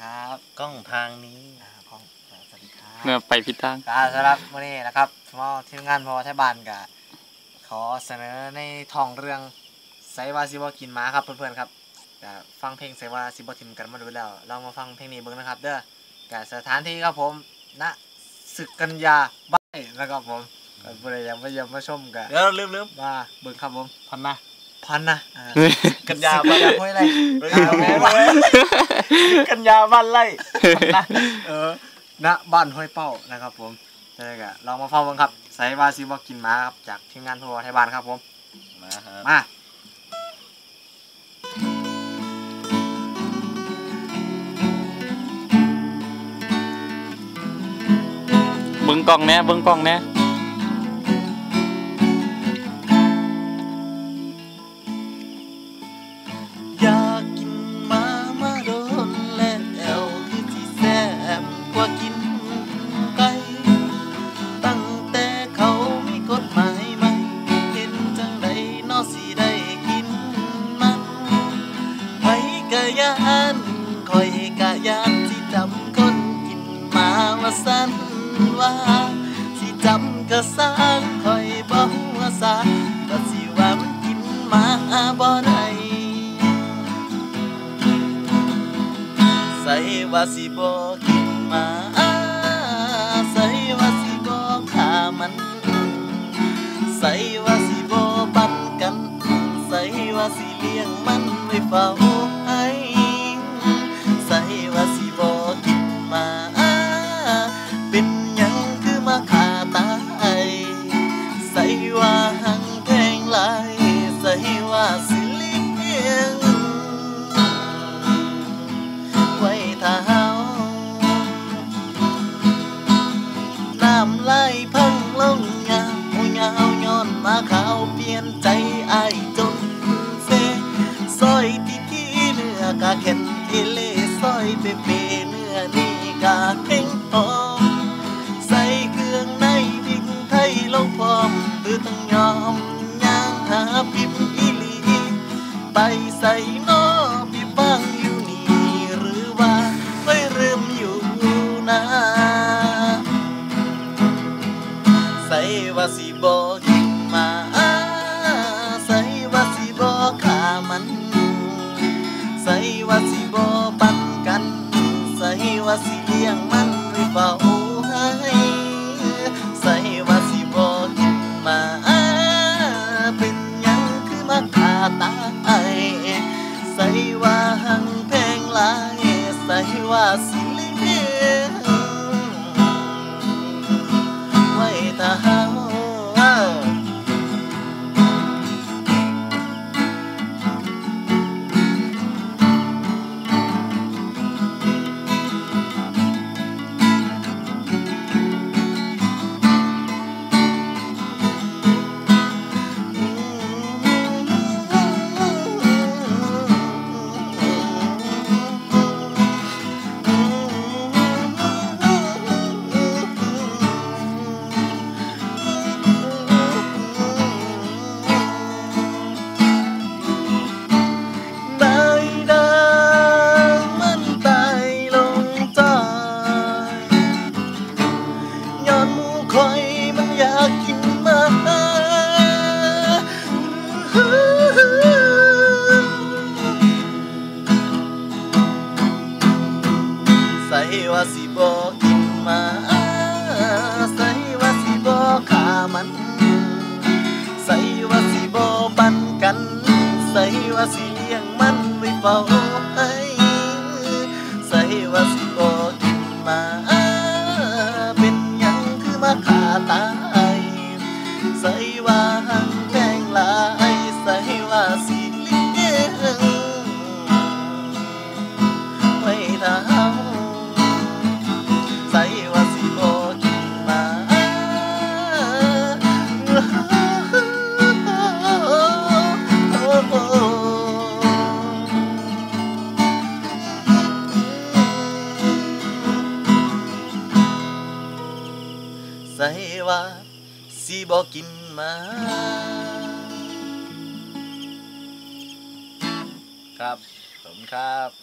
ครับ กล้องทางนี้อ่าของอ่าสวัสดีครับเมื่อไปผิดทางก็สำหรับวันนี้นะครับสมอทีมงานพอไทยบ้านก็ขอเสนอในท้องเรื่องไซวาซิบกินหมาครับเพื่อนๆครับก็ฟังเพลงไซวาซิบทิมกันมาดูแล้ว เรามาฟังเพลงนี้เบิ้งนะครับ เด้อกับสถานที่ครับผมณศึกกัญญาบ้านนะครับผมก็บริยังไม่ยังมาชมกันเดี๋ยวลืมลืมมาเบิ้งครับผมพันนะ พันนะอ่ากันยาศึบ้านกัญญาห้วยไรเฮ้ยเอาไว้ไว้กันยาบ้านไร่พันนะเออณบ้านห้วยเป้านะครับ ผมเจอกันลองมาฟังกันครับไซวาซิบกินหมาครับจากทีมงานพอไทยบ้านครับผมมาครับมาเบิ้งกล้องแน่เบิ้งกล้องแน่ ยานคอยกะยานสิจำคนกินมาว่าสันว่าสิจำก็สร้างคอยบ่หัวซาก็สิว่ามันกินมาบ่ได้ใส่ว่าสิบ่กินมาใส่ว่าสิบ่ฆ่ามันใส่ ว่าสิเลี้ยงมันไว้เฝ้าให้ใส่ว่าสิบ่กินมา เป็นหยังคือมาฆ่าตายใส่ว่าหังแพงหลายใส่ว่าสิเลี้ยงไว้ท้า นื้อกาเข็นเอเล่ซอยเปเปเนื้ ใส่ว่าหังแพ ใส่ว่าสิบอกกินมาใส่ว่าสิบอกขามัน ใส่ว่าสิบอปันกัน ใส่ว่าสิเลี้ยงมันไว้เฝ้า ส่ว่าสิบอกกินมาครับผมครับ